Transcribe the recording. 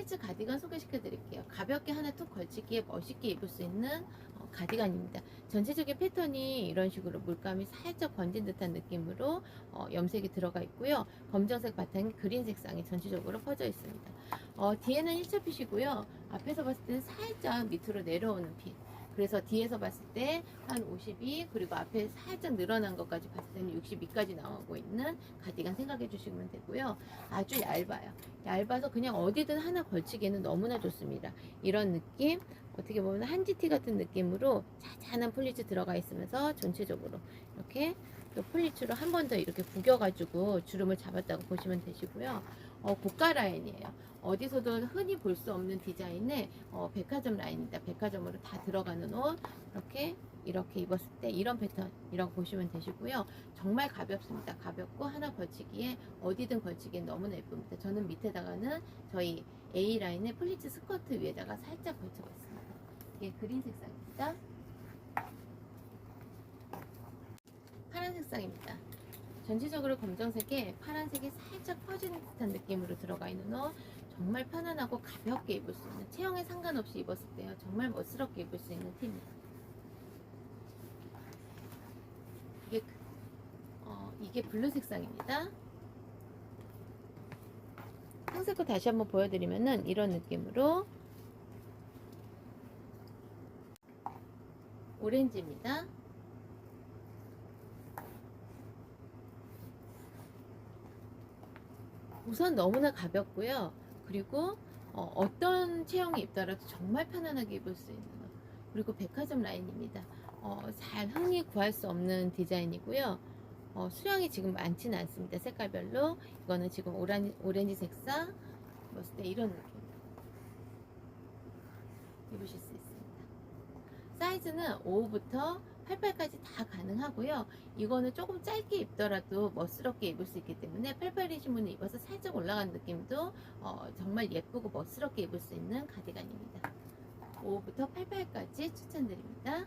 플리츠 가디건 소개시켜 드릴게요. 가볍게 하나 툭 걸치기에 멋있게 입을 수 있는 어, 가디건입니다. 전체적인 패턴이 이런 식으로 물감이 살짝 번진 듯한 느낌으로 어, 염색이 들어가 있고요. 검정색 바탕에 그린 색상이 전체적으로 퍼져 있습니다. 어, 뒤에는 1차 핏이고요. 앞에서 봤을 때는 살짝 밑으로 내려오는 핏. 그래서 뒤에서 봤을 때 한 52 그리고 앞에 살짝 늘어난 것까지 봤을 때는 62까지 나오고 있는 가디건 생각해 주시면 되고요. 아주 얇아요. 얇아서 그냥 어디든 하나 걸치기에는 너무나 좋습니다. 이런 느낌 어떻게 보면 한지티 같은 느낌으로 자잘한 플리츠 들어가 있으면서 전체적으로 이렇게 또 플리츠로 한 번 더 이렇게 구겨가지고 주름을 잡았다고 보시면 되시고요. 어, 고가 라인이에요. 어디서도 흔히 볼 수 없는 디자인의 어, 백화점 라인입니다. 백화점으로 다 들어가는 옷 이렇게 이렇게 입었을 때 이런 패턴이라고 보시면 되시고요. 정말 가볍습니다. 가볍고 하나 걸치기에 어디든 걸치기에 너무나 예쁩니다. 저는 밑에다가는 저희 A 라인의 플리츠 스커트 위에다가 살짝 걸쳐봤습니다. 이게 그린 색상입니다. 파란 색상입니다. 전체적으로 검정색에 파란색이 살짝 퍼지는 듯한 느낌으로 들어가 있는 옷 정말 편안하고 가볍게 입을 수 있는 체형에 상관없이 입었을 때요 정말 멋스럽게 입을 수 있는 팀이에요. 이게 그- 어, 이게 블루 색상입니다. 상세 거 다시 한번 보여드리면은 이런 느낌으로 오렌지입니다 우선 너무나 가볍고요. 그리고 어, 떤 체형이 입더라도 정말 편안하게 입을 수 있는 옷. 그리고 백화점 라인입니다. 어, 잘 흔히 구할 수 없는 디자인이고요. 어, 수량이 지금 많지는 않습니다. 색깔별로 이거는 지금 오란, 오렌지 색상 봤을 때 이런 느낌 입으실 수 있습니다. 사이즈는 5부터 88까지 다 가능하고요. 이거는 조금 짧게 입더라도 멋스럽게 입을 수 있기 때문에 88이신 분은 입어서 살짝 올라간 느낌도 어, 정말 예쁘고 멋스럽게 입을 수 있는 가디건입니다. 5부터 88까지 추천드립니다.